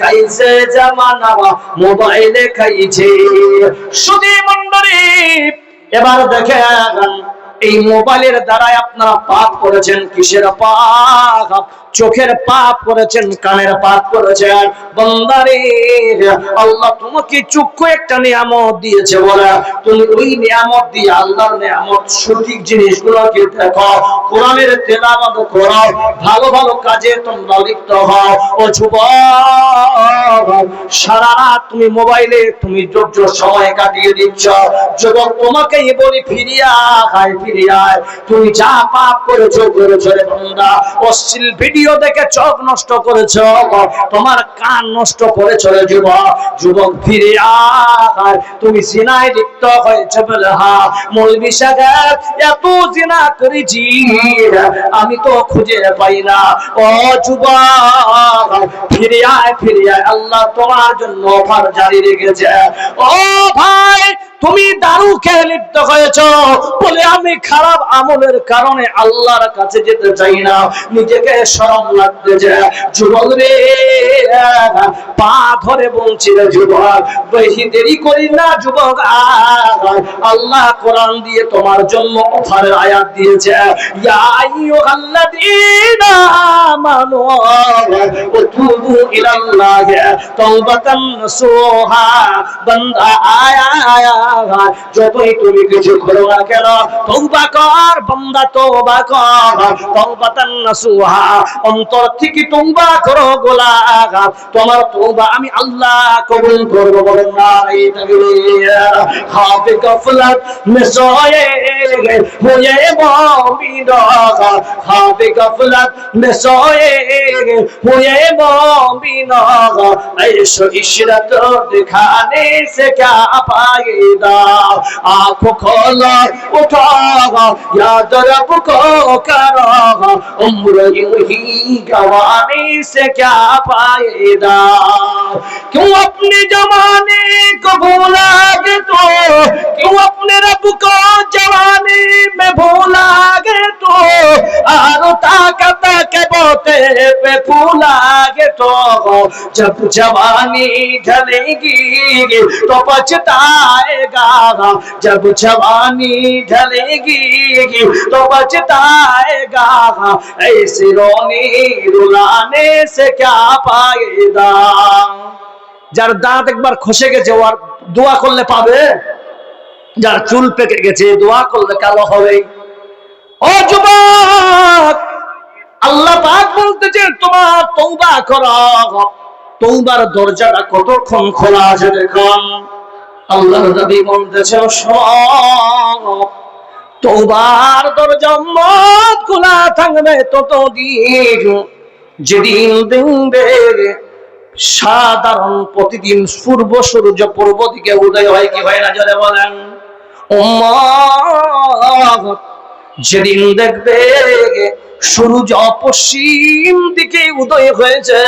খাইছে জামানা মোবাইলে খাইছে। সুদী মন্ডলী এবার দেখে এই মোবাইলের দ্বারাই আপনারা পাপ করেছেন, কিসের পাপ? চোখের পাপ করেছেন, কানের পাপ করেছেন। বন্দারে, আল্লাহ তোমাকে চক্ষু একটা নিয়ামত দিয়েছে বলে। তুমি ওই নিয়ামত দিয়ে আল্লাহর নিয়ামত সঠিক জিনিসগুলোকে দেখো, কোরআনের তেলাওয়াত করো, ভালো ভালো কাজে তোমরা লিপ্ত হও। ও যুবক, সারা রাত তুমি মোবাইলে তুমি যোগ্য সময় কাটিয়ে দিচ্ছ। যুবক তোমাকেই বলি ফিরিয়া আয় ফিরিয়ায় তুমি যা পাপ করেছ করেছ রে বান্দা। অশ্লীল ভিডিও দেখে চোখ নষ্ট করেছ, তোমার কান নষ্ট করেছ রে যুবক যুবক ফিরে আয়। তুমি সিনায় লিপ্ত হয়েছে বলে হা মৌলবি সাহেব এত জিনা করেছি, আমি তো খুঁজে পাই না। ও যুবক, ফিরে আয় ফিরে আয়, আল্লাহ তোমার জন্য অফার জারি রেখেছে। ও ভাই তুমি দারু খেয়ে লিপ্ত হয়েছ বলে আমি খারাপ আমলের কারণে আল্লাহর কাছে যেতে চাই না। নিজেকে শরম লাগতেছে যুবক রে, পা ধরে বলছি রে যুবক, বেশি দেরি করি না যুবক, আল্লাহ কোরআন দিয়ে তোমার জন্য অফারের আয়াত দিয়েছে। ইলাল্লাহি তাওবাতান বান্দা আয়া আয়া। যতই তুমি কিছু করো না কেন তওবা কর বান্দা তওবা কর তাওবাতান নাসুহা অন্তর থেকে তওবা করো গোলাম তোমার তওবা আমি আল্লাহ কবুল করব বলেন না এই তাকবীর হাফে গফলত মে সোয়ে হুয়ে মুমিন হাফে গফলত মে সোয়ে হুয়ে মুমিন ऐशो इशरत दिखाने से क्या फायदा आंखों खोलो उठो याद रब को करो उम्र यूं ही गवाने से क्या फायदा क्यों अपने जमाने को भूलागे तो क्यों अपने रब को जवानी में भूलागे तो आरो ताकत के बोते पे फूलागे तो जब जवानी ढलेगी तो पछताएगा जब जवानी ढलेगी तो पछताएगा ऐसे रोने रुलाने से क्या फायदा যার দাঁত একবার খসে গেছে ও আর দোয়া করলে পাবে যার চুল পেকে গেছে দোয়া করলে কালো হবে ও যুবক আল্লাহ পাক বলতেছে তোমার তৌবা করো তৌবার দরজাটা কতক্ষণ খোলা আছে দেখুন আল্লাহ নবী বলতেছে তৌবার দরজা খোলা থাকবে ততদিন। যেদিন দেখবে সাধারণ প্রতিদিন পূর্ব সূর্য পূর্ব দিকে উদয় হয়, কি হয় না জলে বলেন? যেদিন দেখবে সূর্য অপসীম দিকে উদয় হয়েছে।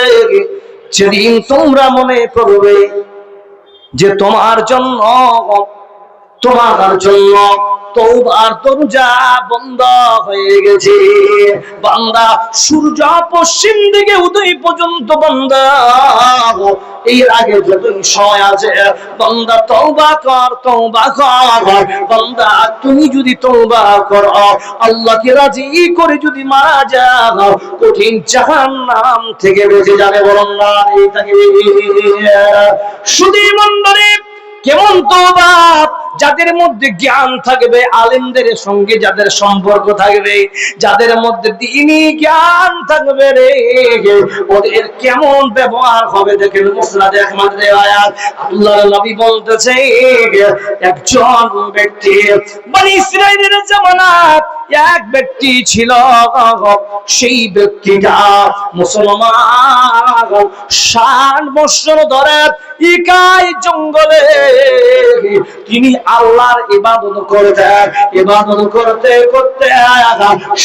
সেদিন তোমরা মনে করবে যে তোমার জন্য তোমার জন্য তৌবার দরজা বন্ধ হয়ে গেছে। বান্দা সূর্য পশ্চিম দিকে উদয় পর্যন্ত বন্ধ। এর আগে যতই সময় আছে তওবা কর তওবা কর। বান্দা, তুমি যদি তওবা কর, আল্লাহকে রাজি করে যদি মারা যাও, কঠিন জাহান্নাম থেকে বেঁচে যাবে বলুন না এই তাকে শুধু মন্ডলে কেমন তোবা যাদের মধ্যে জ্ঞান থাকবে, আলেমদের সঙ্গে যাদের সম্পর্ক থাকবে, যাদের মধ্যে দিনই জ্ঞান থাকবে রে, ওদের কেমন ব্যবহার হবে দেখেন আহমদ রিওয়ায়াত আল্লাহর নবী বলতেছে, একজন ব্যক্তি বনি ইসরাইলের জামানাত, এক ব্যক্তি ছিল সেই ব্যক্তিটা মুসলমান। ষাট বৎসর ধরে ইকাই জঙ্গলে তিনি আল্লাহর ইবাদত করতেন ইবাদত করতে করতে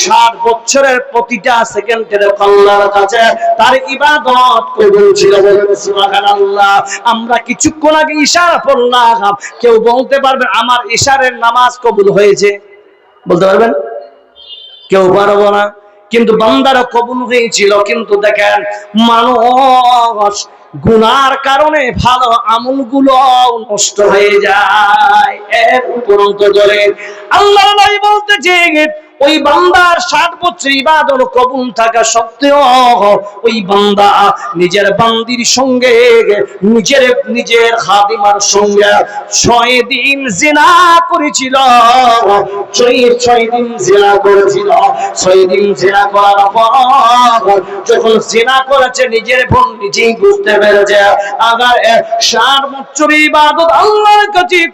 ষাট বছরের প্রতিটা সেকেন্ডের আল্লাহর কাছে তার ইবাদত কবুল ছিল আমরা কিছুক্ষণ আগে ইশারা পড়লাম কেউ বলতে পারবে আমার ইশারের নামাজ কবুল হয়েছে? বলতে পারবেন? কেউ পারব না। কিন্তু বান্দারা কবুল হয়েছিল, কিন্তু দেখেন মানুষ গুনার কারণে ভালো আমলগুলো নষ্ট হয়ে যায়। এর উপরন্ত জলের আল্লাহ বলতে বলতেছে ওই বান্দার ষাট বছর ইবাদত কবুল থাকা সত্ত্বেও ওই বান্দা নিজের বান্দির সঙ্গে, নিজের নিজের খাদিমার সঙ্গে ছয় দিন জিনা করেছিল। করেছে, নিজের বোন নিজেই বুঝতে পেরেছে ষাট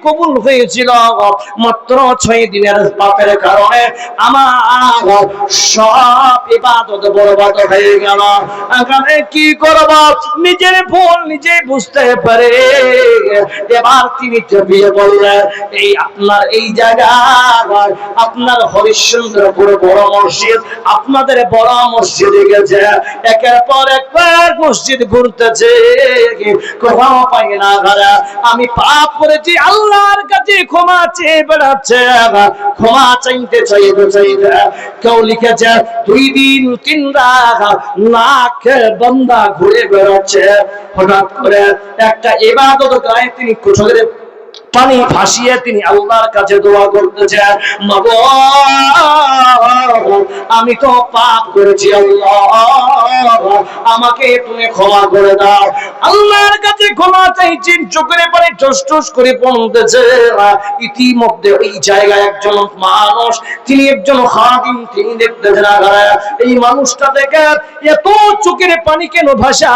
কবুল হয়েছিল। মাত্র ছয় দিনের পাপের কারণে আমার সব ইবাদত বরবাদ হয়ে গেল। কি করব? নিজের ভুল বুঝতে পারে। এবার তিনি বললেন, এই আপনার এই জায়গা আপনার বড় মসজিদ, আপনাদের বড় মসজিদে গেছে। একের পর একবার মসজিদ ঘুরতেছে। কোথাও পাই না আমি পাপ করেছি, আল্লাহর কাছে ক্ষমা চেয়ে বেড়াচ্ছে। ক্ষমা চাইতে চাইতে চাইতে কেউ লিখেছে, দুই দিন, তিন রাত না খেয়ে বন্দা ঘুরে বেড়াচ্ছে। হঠাৎ করে একটা এবাদত গায়ে তিনি কুঠলের পানি ভাসিয়ে তিনি আল্লাহর কাছে দোয়া করতেছেন, মাগো, আমি তো পাপ করেছি, আল্লাহ, আমাকে তুমি ক্ষমা করে দাও। আল্লাহর কাছে ক্ষমা চাইছেন চোখের পানি টস করে পড়তেছে ইতিমধ্যে এই জায়গায় একজন মানুষ, তিনি একজন খাদিম, তিনি দেখতেছেন এই মানুষটা দেখে এত চোখের পানি কেন ভাসা?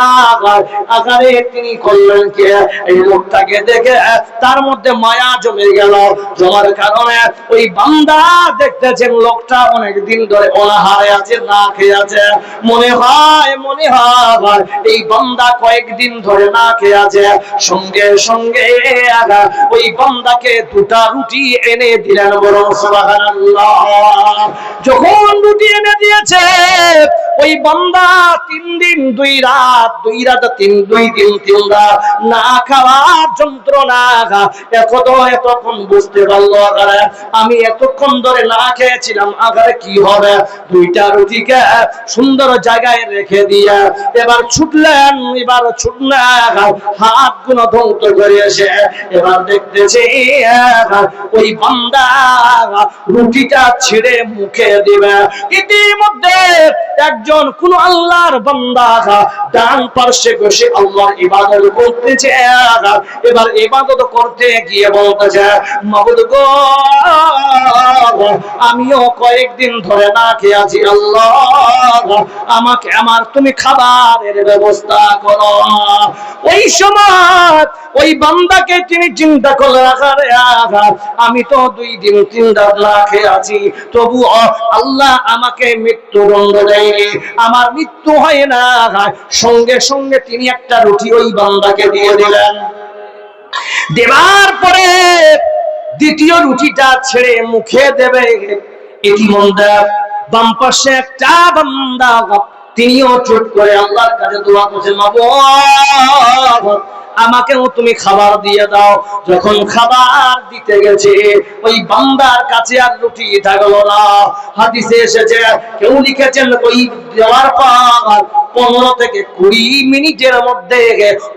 আকারে তিনি করলেন কে? এই লোকটাকে দেখে তার মধ্যে মায়া জমে গেল। জমার কারণে ওই বান্দা দেখতেছেন লোকটা অনেক দিন ধরে অনাহারে আছে, না খেয়ে আছে। মনে হয় মনে হয় এই বান্দা কয়েকদিন ধরে না খেয়ে আছে। সঙ্গে সঙ্গে ওই বান্দাকে দুটা রুটি এনে দিলেন বড় সুবহানাল্লাহ। যখন রুটি এনে দিয়েছে, ওই বান্দা তিন দিন, দুই রাত দুই রাত, তিন, দুই দিন, তিন রাত না খাওয়ার যন্ত্রণা এত এতক্ষণ বুঝতে পারল আগারে। আমি এতক্ষণ ধরে না খেয়েছিলাম, আগারে কি হবে? দুইটা রুটিকে সুন্দর জায়গায় রেখে দিয়ে এবার ছুটলেন এবার ছুটলেন হাতগুলো ধ্বংস করে এসে এবার দেখতেছি ওই বান্দা রুটিটা ছিঁড়ে মুখে দিবে। ইতিমধ্যে একজন কোন আল্লাহর বান্দা ডান পার্শ্বে বসে আল্লাহর ইবাদত করতেছে এবার ইবাদত করতে গিয়ে বলতেছে, মাবুদ গো, আমিও কয়েকদিন ধরে না খেয়ে আছি, আল্লাহ, আমাকে আমার তুমি খাবারের ব্যবস্থা করো। ওই সময় ওই বান্দাকে তিনি চিন্তা করলে আকারে আমি তো দুই দিন, তিন রাত না খেয়ে আছি তবু আল্লাহ আমাকে মৃত্যুদণ্ড দেয়নি, আমার মৃত্যু হয় না। সঙ্গে সঙ্গে তিনি একটা রুটি ওই বান্দাকে দিয়ে দিলেন। দেবার পরে দ্বিতীয় রুটিটা ছেড়ে মুখে দেবে। ইতিমধ্যে বাম পাশে একটা বান্দা তিনিও চুপ করে আল্লাহর কাছে দোয়া করছেন মাবুদ আমাকেও তুমি খাবার দিয়ে দাও। যখন খাবার দিতে গেছে, ওই বান্দার কাছে আর রুটি থাকল না। হাদিসে এসেছে, কেউ লিখেছেন, ওই দেওয়ার পর পনেরো থেকে কুড়ি মিনিটের মধ্যে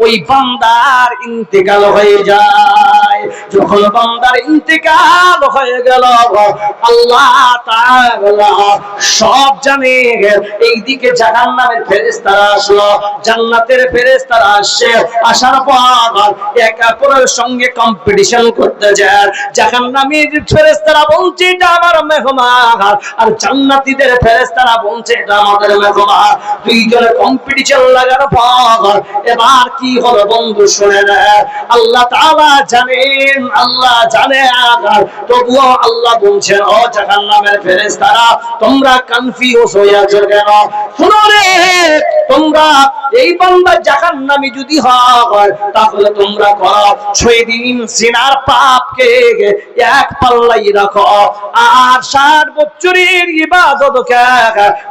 ওই বান্দার ইন্তেকাল হয়ে যায়। যখন বান্দার ইন্তেকাল হয়ে গেল, আল্লাহ সব জানে এইদিকে জাহান্নামের ফেরেশতারা আসলো, জান্নাতের ফেরেশতারা আসছে আসার পর একা অপরের সঙ্গে কম্পিটিশন করতে যায়। জাহান্নামীর ফেরেশতারা বলছে, এটা আমার মেহমান। আর জান্নাতীদের ফেরেশতারা বলছে, এটা আমাদের মেহমান। দুইজনে কম্পিটিশন লাগার পর এবার কি হলো বন্ধু, শুনে আল্লাহ তাআলা জানেন, আল্লাহ জানে আগার। তবুও আল্লাহ বলছেন, ও জাহান্নামের ফেরেশতারা, তোমরা কনফিউজ আছো কেন? শুনো রে। তোমরা, এই বান্দা জাহান্নামী যদি হয়, তাহলে তোমরা করো ছয় দিন সিনার পাপকে এক পাল্লাই রাখো, আর ষাট বছরের ইবাদতকে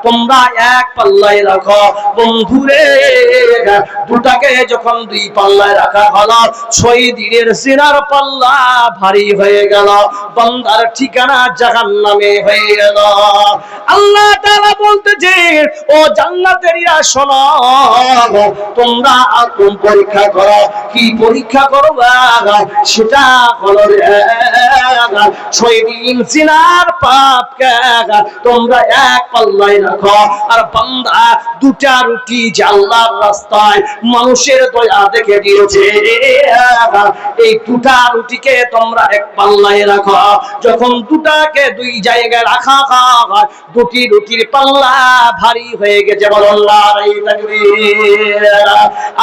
তোমরা এক পাল্লাই রাখো। বন্ধুরে, দুটাকে যখন দুই পাল্লায় রাখা হলো ছয় দিনের সিনার পাল্লা ভারী হয়ে গেল। বান্দার ঠিকানা জাহান নামে হয়ে গেল। আল্লাহ তাআলা বলতেছে ও জান্নাতেরীরা শোনো, তোমরা তুমি পরীক্ষা করো? কি পরীক্ষা করবা সেটা হলো সিনার পাপকে তোমরা এক পাল্লাই রাখো। আর বান্দা দুটা রুটি যে আল্লাহর রাস্তায় মানুষের দয়া দেখে দিয়েছে, এই দুটা রুটিকে তোমরা এক পাল্লায় রাখো। যখন দুটাকে দুই জায়গায় রাখা হয়, দুটি রুটির পাল্লা ভারী হয়ে গেছে।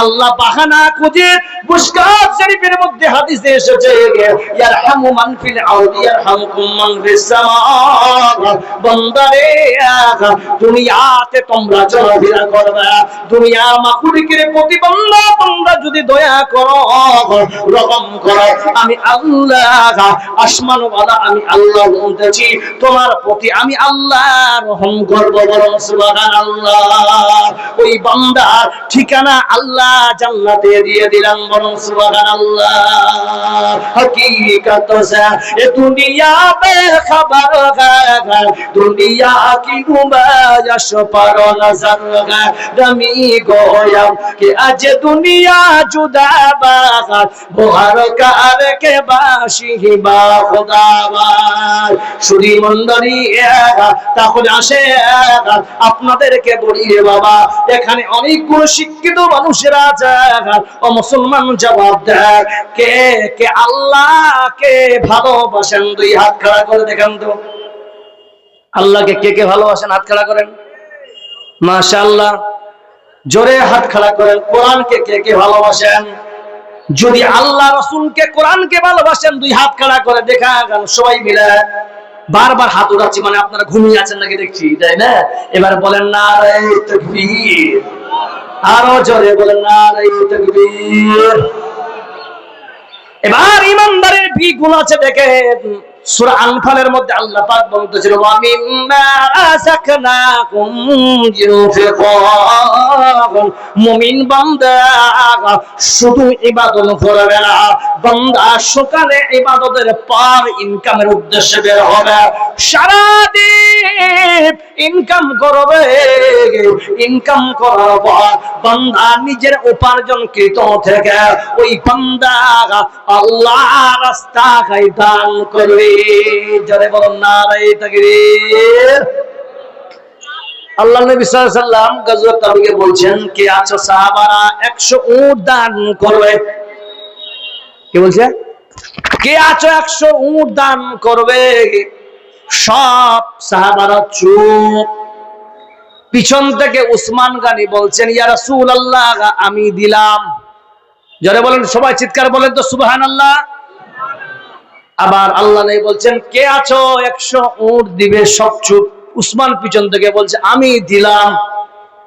আল্লাহ বাহানা খুঁজে মুশকাত শরীফের মধ্যে হাদিসে এসেছে দুনিয়াতে তোমরা চলাফেরা করবে। দুনিয়ার মাখলুকের প্রতি বান্দা তোমরা যদি দয়া করো রকম করো, আমি আল্লাহ আসমান আমি আল্লাহ বলতেছি তোমার প্রতি আমি আল্লাহ রহম করবো বরং সুবহানাল্লাহ ওই বান্দার ঠিকানা আল্লাহ জান্নাতে দিয়ে দিলাম বরং সুবহানাল্লাহ हकीकत से ये दुनिया बेखबर है दुनिया की गुमयश पर नजर है रमी गोयम कि आज दुनिया जुदा बागत बोहर कार के बाशी ही बा আপনাদেরকে বাবা, এখানে অনেকগুলো শিক্ষিত মানুষেরা ও মুসলমান জবাব দেয়, কে কে আল্লাহকে ভালোবাসেন? দুই হাত খাড়া করে দেখেন তো। আল্লাহকে কে কে ভালোবাসেন? হাত খাড়া করেন। মাশাআল্লাহ। জোরে হাত খাড়া করেন। কোরআনকে কে কে ভালোবাসেন? যদি আল্লাহ রসুলকে কোরআনকে ভালোবাসেন, দুই হাত খাড়া করে দেখা গেল, সবাই মিলে বারবার হাত উড়াচ্ছি মানে আপনারা ঘুমিয়ে আছেন নাকি দেখছি, তাই না? এবার বলেন, না আরও জোরে বলেন, না এবার ইমানদারের বি গুণ আছে, দেখেন। সূরা আনফালের মধ্যে আল্লাহ পাক বলতেছিল মুমিন বান্দা, শুধু ইবাদত করবে না, বান্দা সকালে ইবাদতের পর ইনকামের উদ্দেশ্যে বের হবে। সারা দিন ইনকাম করবে। ইনকাম করার পর বান্দা নিজের উপার্জন কৃত থেকে ওই বান্দা আল্লাহ রাস্তায় দান করবে। আল্লাহ বলছেন, কে সাহাবারা 100 উট দান করবে। বলছে? কে আছো 100 উট দান করবে? সব সাহাবারা চুপ। পিছন থেকে উসমান গানি বলছেন, ইয়া রাসূলুল্লাহ, আমি দিলাম। যারা বলেন, সবাই চিৎকার বলেন তো, সুবহানাল্লাহ। আবার আল্লাহ নেই বলছেন, কে আছো? একশো উট দিবে সব চুপ। উসমান পিছন থেকে বলছে, আমি দিলাম।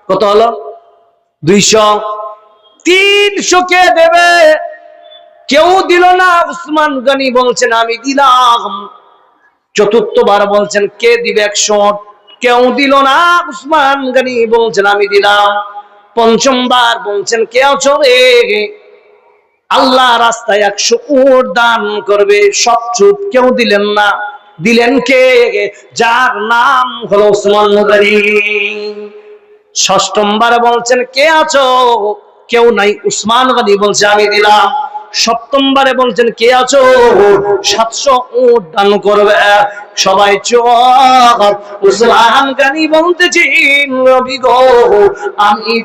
কত হলো? দুইশো। তিনশো কে দেবে? কেউ দিল না। উসমান গনি বলছেন, আমি দিলাম। চতুর্থবার বলছেন, কে দিবে একশো কেউ দিল না। উসমান গনি বলছেন, আমি দিলাম। পঞ্চমবার বলছেন, কে আছো রে? আল্লাহ রাস্তায় একশো উট দান করবে, সব চুপ কেউ দিলেন না। দিলেন কে? যার নাম হলো উসমান গনি ষষ্ঠমবার বলছেন, কে আছো? কেউ নাই, উসমান গনি বলছে, আমি দিলাম। সপ্তমবারে বলছেন, কে আছো? সাতশো উট দান করবে। সবাই চোখ উসমান গানি বলতেছি আমি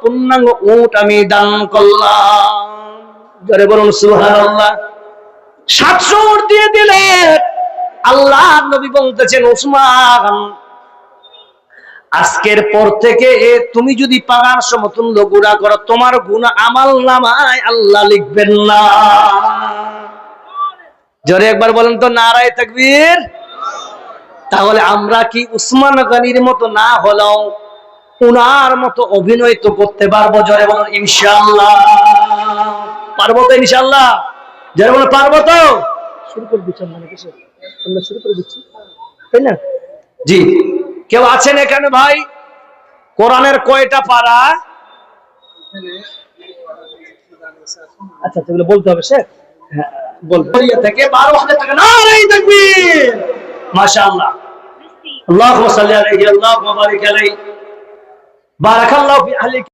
পূর্ণাঙ্গ আমি দান করলাম। বলুন সাতশো দিয়ে দিলে আল্লাহ নবী বলতেছেন উসমান আজকের পর থেকে তুমি যদি পাগার সমতুল্য গুণা করো, তোমার গুণা আমাল নামায় আল্লাহ লিখবেন না। জোরে একবার বলেন তো, নারায় তাকবীর। তাহলে আমরা কি উসমান গানির মতো না হলেও উনার মতো অভিনয় তো করতে পারব জোরে বলুন ইনশাআল্লাহ। পারব তো ইনশাআল্লাহ? জোরে বলুন পারব তো? শুরু করে দিচ্ছেন মানে কিছু আমরা শুরু করে দিচ্ছি। তাই না? জি। কেউ আছেন এখানে ভাই? কোরআনের কয়টা পারা? আচ্ছা সেগুলো বলতে হবে স্যার। হ্যাঁ থেকে বারো হাজার টাকা না তাকবীর। মাশাআল্লাহ। আল্লাহুম্মা সাল্লি আলাইহি। بارك الله في أهلك